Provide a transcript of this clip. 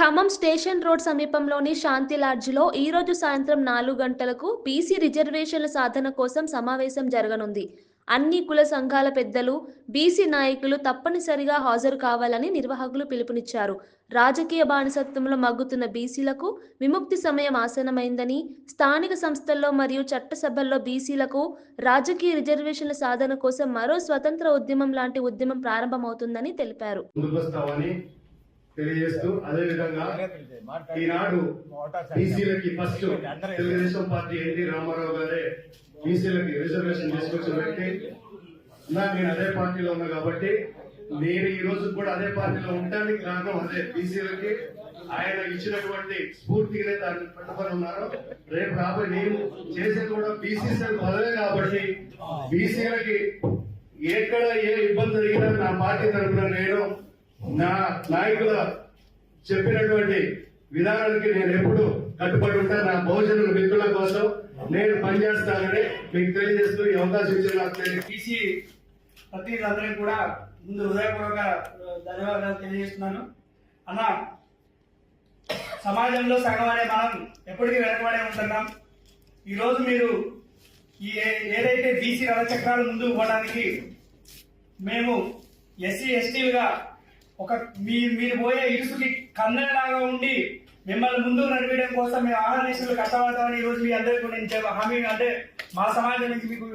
Khammam station road సమీపంలోని శాంతి లాడ్జిలో ఈ రోజు సాయంత్రం నాలుగు గంటలకు బీసీ రిజర్వేషన్ల సాధన కోసం సమావేశం జరగనుంది. అన్ని కుల సంఘాల పెద్దలు బీసీ నాయకులు తప్పనిసరిగా హాజరు కావాలని నిర్వాహకులు పిలుపునిచ్చారు. రాజకీయ బానిసత్వంలో మగ్గుతున్న బీసీలకు విముక్తి సమయం ఆసనమైందని స్థానిక సంస్థల్లో మరియు చట్టసభల్లో బీసీలకు రాజకీయ రిజర్వేషన్ల సాధన కోసం మరో స్వతంత్ర ఉద్యమం లాంటి ఉద్యమం ప్రారంభమవుతుందని తెలిపారు. తెలియజేస్తూ అదే విధంగా ఈనాడు బీసీలకి first Telugu Desam party N T Rama Rao గారే బీసీలకి రిజర్వేషన్ తీసుకొచ్చిన వ్యక్తి. నా నేను అదే పార్టీలో ఉన్నా కాబట్టి నేను ఈ రోజు కూడా అదే పార్టీలో ఉండడానికి కారణం అదే బీసీలకి. ఆయన ఇచ్చినటువంటి స్ఫూర్తిగానే దాన్ని పట్టుకొని ఉన్నారు. రేపు రాబోయే నేను చేసేది కూడా బీసీ పదవే కాబట్టి బీసీలకి ఎక్కడ ఏ ఇబ్బంది జరిగినా నా పార్టీ తరఫున నేను నా నాయకుల చెప్పినటువంటి విధానానికి నేను ఎప్పుడు కట్టుబడి ఉంటాను నా భవిష్యత్తు మిత్రుల కోసం నేను పనిచేస్తానని మీకు తెలియజేస్తూ ఈ అవకాశం ఇచ్చిన టీసీ ప్రతినిధులందరికీ కూడా ముందు హృదయపూర్వక ధన్యవాదాలు తెలియజేస్తున్నాను. అన్న సమాజంలో సగం అనే మనం ఎప్పటికీ వెనకబడే ఉంటున్నాం. ఈరోజు మీరు ఈ ఏ- ఏదైతే బీసీ రథచక్రాలు ముందుకు పోవడానికి మేము ఎస్సీ ఎస్టీలుగా ఒక మీ మీరు పోయే ఇరుసుకి కన్నడలాగా ఉండి మిమ్మల్ని ముందు నడిపించడం కోసం మేము ఆహార దేశంలో కష్టపడతామని ఈరోజు రోజు మీ అందరికీ నేను హామీ అంటే మా సమాజం నుంచి మీకు